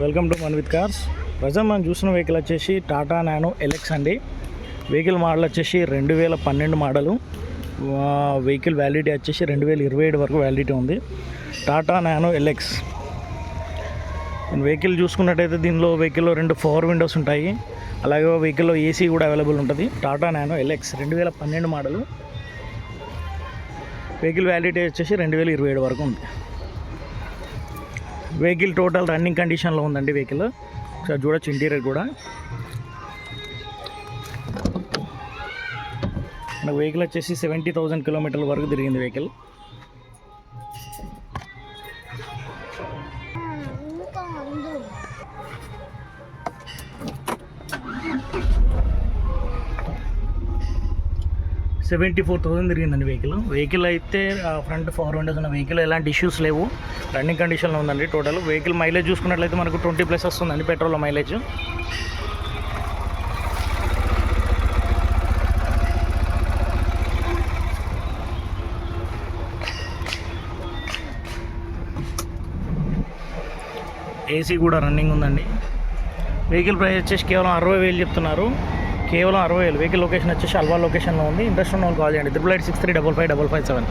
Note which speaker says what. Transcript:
Speaker 1: Welcome to man with cars. Present మనం చూసిన vehicle వచ్చేసి టాటా నానో ఎలెక్స్ అండి. వెహికల్ మోడల్ వచ్చేసి రెండు వేల పన్నెండు మోడలు వెహికల్ వ్యాలిడిటీ వచ్చేసి రెండు వేల ఇరవై ఏడు వరకు వ్యాలిడిటీ ఉంది. టాటా నానో ఎలెక్స్ వెహికల్ చూసుకున్నట్టయితే దీనిలో వెహికల్లో రెండు ఫోర్ విండోస్ ఉంటాయి. అలాగే వెహికల్లో ఏసీ కూడా అవైలబుల్ ఉంటుంది. టాటా నానో ఎలెక్స్ రెండు వేల పన్నెండు మోడలు వెహికల్ వ్యాలిడిటీ వచ్చేసి రెండు వేల ఇరవై ఏడు వరకు ఉంది. వెహికల్ టోటల్ రన్నింగ్ కండిషన్లో ఉందండి వెహికల్. ఒకసారి చూడొచ్చు ఇంటీరియర్ కూడా. మన వెహికల్ వచ్చేసి సెవెంటీ థౌజండ్ కిలోమీటర్ల వరకు తిరిగింది వెహికల్. సెవెంటీ ఫోర్ థౌసండ్ తిరిగిందండి వెహికల్ వెహికల్ అయితే ఫ్రంట్ ఫోర్ విండోస్ ఉన్న వెహికల్ ఎలాంటి ఇష్యూస్ లేవు. రన్నింగ్ కండిషన్లో ఉందండి టోటల్ వెహికల్ మైలేజ్ చూసుకున్నట్లయితే మనకు ట్వంటీ ప్లస్ వస్తుందండి పెట్రోల్ మైలేజ్ ఏసీ కూడా రన్నింగ్ ఉందండి. వెహికల్ ప్రైస్ వచ్చేసి కేవలం అరవై వేలు చెప్తున్నారు. కేవలం అరవై వేలు వెహికల్ లొకేషన్ వచ్చేసి అల్వా లొకేషన్లో ఉంది. ఇంట్రెస్ట్ ఉన్న వాళ్ళు కాల్ చేయండి. Triple eight six three double five double five seven